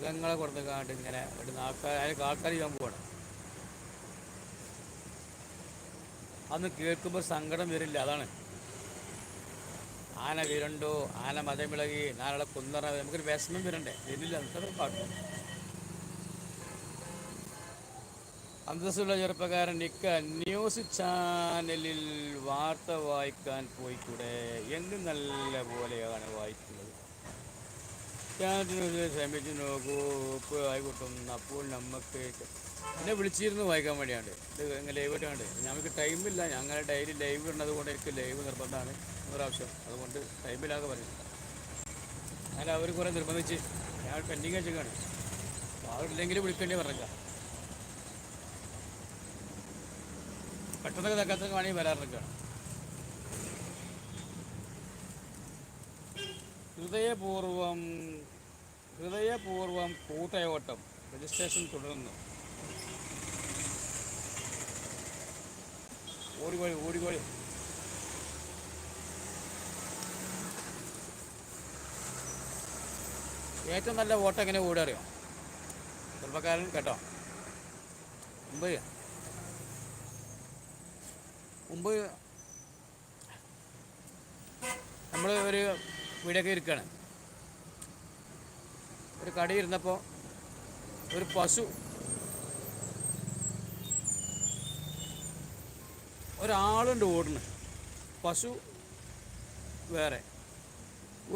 മൃഗങ്ങളെ കൊടുത്ത് കാണ്ട് ഇങ്ങനെ ഇവിടുന്ന് ആൾക്കാർ ആൾക്കാർ ചെയ്യാൻ പോവാണ്. അന്ന് കേൾക്കുമ്പോൾ സങ്കടം വരില്ല അതാണ്. ആന വിരണ്ടു? ആന മതം വിളകി നാളെ കുന്നറ നമുക്കൊരു വിഷമം വരണ്ടേ? വരില്ല പാട്ടു. അന്തസ്സുള്ള ചെറുപ്പക്കാരൻ നിക്ക ന്യൂസ് ചാനലിൽ വാർത്ത വായിക്കാൻ പോയിക്കൂടെ? എന്ത് നല്ല പോലെയാണ് വായിക്കുന്നത്. ചാനലിൽ സമയത്ത് നോക്കൂ ഉപ്പ് ആയിക്കോട്ടും അപ്പോൾ നമുക്ക് എന്നെ വിളിച്ചിരുന്നു വായിക്കാൻ വേണ്ടിയാണ്. ഇത് ഇങ്ങനെ ലൈവ് ഇട്ടാണ്ട്. ഞങ്ങൾക്ക് ടൈമില്ല ഞങ്ങൾ ഡെയിലി ലൈവ് ഇടുന്നത് കൊണ്ട് എനിക്ക് ലൈവ് നിർബന്ധമാണ്. ഒരാവശ്യം അതുകൊണ്ട് ടൈമില്ലാതെ പറയും അങ്ങനെ അവർ കുറേ നിർബന്ധിച്ച് ഞാൻ പെൻഡിങ് വെച്ചേക്കാണ് അവരില്ലെങ്കിൽ വിളിക്കേണ്ടി പറഞ്ഞ പെട്ടെന്നൊക്കെ തക്കാത്ത വേണമെങ്കിൽ വരാറിനൊക്കെയാണ് ഹൃദയപൂർവം ഹൃദയപൂർവം കൂട്ടയോട്ടം രജിസ്ട്രേഷൻ തുടരുന്നു. ഓടിക്കോളി ഓടിക്കോളി ഏറ്റവും നല്ല വോട്ട് എങ്ങനെ ഓടുക അറിയോ? ചെറുപ്പക്കാരൻ കേട്ടോ. മുമ്പ് മുമ്പ് നമ്മൾ ഒരു വീടൊക്കെ ഇരിക്കുകയാണ് ഒരു കടി ഇരുന്നപ്പോൾ ഒരു പശു. ഒരാളുണ്ട് ഓടുന്നു. പശു വേറെ.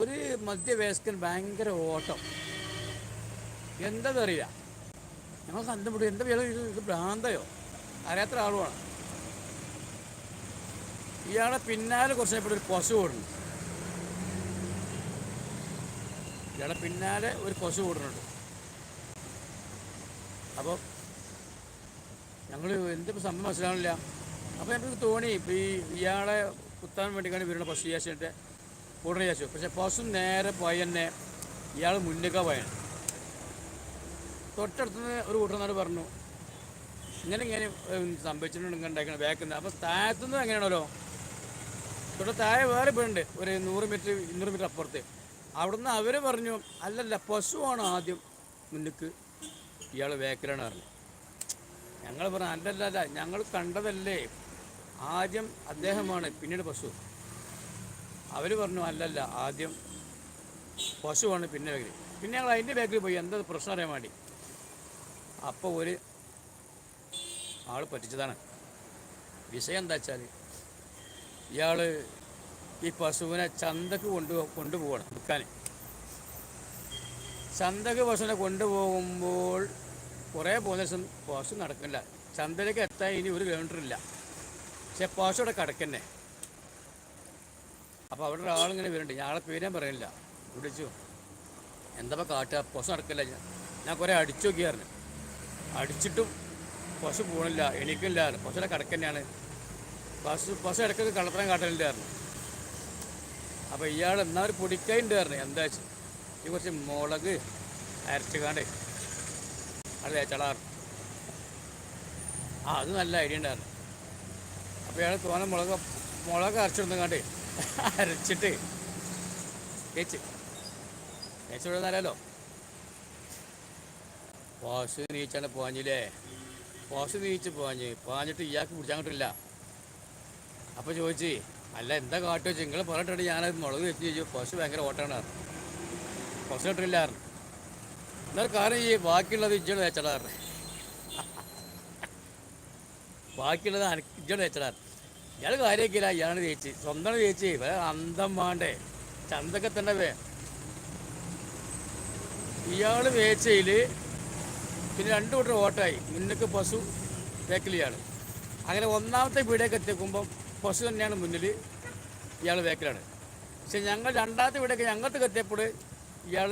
ഒരു മധ്യവയസ്കൻ ഭയങ്കര ഓട്ടം. എന്താണെന്നറിയില്ല ഞങ്ങൾ കണ്ടുപിടി എന്താ പേര് ഇത് ഭ്രാന്തയോ? അറിയാത്ത ആളുമാണ് ഇയാളെ പിന്നാലെ കുറച്ച് ഒരു പശു ഓടുന്നു. ഇയാളെ പിന്നാലെ ഒരു കൊശു കൂടുന്നുണ്ട്. അപ്പോൾ ഞങ്ങൾ എന്തിപ്പോൾ സംഭവം മനസ്സിലാവില്ല അപ്പോൾ എനിക്ക് തോന്നി ഇപ്പോൾ ഈ ഇയാളെ കുത്താൻ വേണ്ടിക്കാണ് ഇവരുടെ പശു വിചാരിച്ചിട്ട് കൂടുതൽ ചേച്ചു പക്ഷെ പശു നേരെ പോയി തന്നെ ഇയാൾ മുന്നേക്കാ പോയാണ്. തൊട്ടടുത്തുനിന്ന് ഒരു കൂട്ടുന്നവർ പറഞ്ഞു ഇങ്ങനെ ഇങ്ങനെ സംഭവിച്ചിട്ടുണ്ട് ഇങ്ങനെ ഉണ്ടാക്കണം ബാക്കിൽ അപ്പോൾ താഴത്തുനിന്ന് എങ്ങനെയാണല്ലോ തൊട്ട് താഴെ വേറെ വീടുണ്ട് ഒരു നൂറ് മീറ്റർ ഇരുന്നൂറ് മീറ്റർ അപ്പുറത്ത്. അവിടുന്ന് അവർ പറഞ്ഞു അല്ലല്ല പശുവാണ് ആദ്യം മുന്നിക്ക്. ഇയാൾ വേക്കലാണ് പറഞ്ഞു ഞങ്ങൾ പറഞ്ഞു അല്ലല്ല അല്ല ഞങ്ങൾ കണ്ടതല്ലേ. ആദ്യം അദ്ദേഹമാണ് പിന്നീട് പശു. അവർ പറഞ്ഞു അല്ലല്ല ആദ്യം പശുവാണ് പിന്നെ ബാക്കിൽ പിന്നെ ഞങ്ങൾ അതിന്റെ ബേക്കറി പോയി എന്താ പ്രശ്നം അറിയാൻ വേണ്ടി? അപ്പോൾ ഒരു ആൾ പറ്റിച്ചതാണ്. വിഷയം എന്താ വെച്ചാൽ ഇയാൾ ഈ പശുവിനെ ചന്തക്ക് കൊണ്ടു കൊണ്ടുപോകണം. വിൽക്കാൻ ചന്തക്ക് പശുവിനെ കൊണ്ടുപോകുമ്പോൾ കുറേ പോകുന്ന ദിവസം പശു നടക്കില്ല ചന്തയിലേക്ക് എത്താൻ ഇനി ഒരു കിലോമീറ്റർ ഇല്ല. പക്ഷെ പശു അവിടെ കിടക്കന്നെ. അപ്പോൾ അവിടെ ഒരാളിങ്ങനെ വരുന്നുണ്ട്. ഞാൻ പേര് ഞാൻ പറയുന്നില്ല വിളിച്ചു എന്താ കാട്ടുക? പശു നടക്കില്ല. ഞാൻ ഞാൻ കുറേ അടിച്ചു നോക്കിയായിരുന്നു അടിച്ചിട്ടും പശു പോകണില്ല എണീക്കില്ലായിരുന്നു പശുവിടെ കിടക്കന്നെയാണ്. പശു പശു ഇടയ്ക്കൊക്കെ കള്ളത്തരം കാട്ടലുണ്ടായിരുന്നു അപ്പോൾ ഇയാൾ എന്നാ ഒരു പറഞ്ഞു. എന്താ വെച്ചു? ഈ കുറച്ച് മുളക് അരച്ചുകാണ്ട് അത് തേച്ചളാറ് ആ അത് നല്ല ഐഡിയ ഉണ്ടായിരുന്നു അപ്പോൾ ഇയാൾ തോന്നെ മുളക് മുളക് അരച്ചിടുന്നങ്ങാണ്ട് അരച്ചിട്ട് തേച്ച്. തേച്ച് വിടുന്നല്ലോ പശു നീച്ചാണ് പോഞ്ഞില്ലേ? പശു നീച്ച് പോഞ്ഞ്. പാഞ്ഞിട്ട് ഇയാൾക്ക് പിടിച്ചാൽ കിട്ടില്ല അപ്പോൾ ചോദിച്ചു അല്ല എന്താ കാട്ടു വെച്ച് നിങ്ങൾ പറഞ്ഞിട്ടുണ്ട് ഞാനത് മുളക് വെച്ച്. ചോദിച്ചു പശു ഭയങ്കര ഓട്ടാണ്. പശു ഇട്ടില്ലായിരുന്നു എന്നാൽ കാരണം ഈ ബാക്കിയുള്ളത് ഇജ്ജോട് വെച്ചടാറ് ബാക്കിയുള്ളത് ഇജ്ജോട് വെച്ചടാറ് ഇയാൾ കാര്യമൊക്കെയില്ല ഇയാളാണ് ചേച്ചി സ്വന്തം ചേച്ചി വേറെ അന്തം വേണ്ടേ ചന്തൊക്കെ തന്നെ വേ ഇയാൾ വേച്ചയിൽ പിന്നെ രണ്ട് കൂട്ടർ ഓട്ടായി മുന്നൊക്കെ പശു ബേക്കിലിയാണ്. അങ്ങനെ ഒന്നാമത്തെ വീടേക്ക് എത്തിക്കുമ്പം പശു തന്നെയാണ് മുന്നിൽ ഇയാൾ വേക്കലാണ്. പക്ഷെ ഞങ്ങൾ രണ്ടാമത്തെ ഇവിടെയൊക്കെ ഞങ്ങൾക്ക് എത്തിയപ്പോൾ ഇയാൾ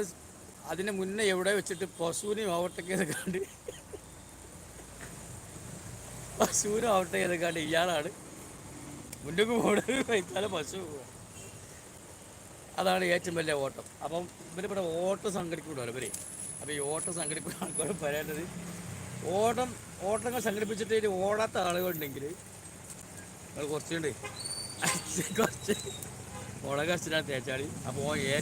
അതിന് മുന്നേ എവിടെ വെച്ചിട്ട് പശുവിനെ ഓവർടേക്ക് കണ്ട് പശുവിനെ ഓവർടേക്ക് ചെയ്ത് കണ്ട് ഇയാളാണ് മുന്നേക്ക് പോകണത് വൈകാലം പശു അതാണ് ഏറ്റവും വലിയ ഓട്ടം. അപ്പം ഇവരിവിടെ ഓട്ടം സംഘടിക്കൂടല്ലോ ഇവർ. അപ്പോൾ ഈ ഓട്ടം സംഘടിക്കുന്ന ആൾക്കാർ പറയേണ്ടത് ഓട്ടം ഓട്ടങ്ങൾ സംഘടിപ്പിച്ചിട്ട് ഓടാത്ത ആളുകളുണ്ടെങ്കിൽ കുറച്ചുണ്ട്. കുറച്ച്. മുളക് അരച്ചിട്ടാണ് തേച്ചാളി അപ്പോൾ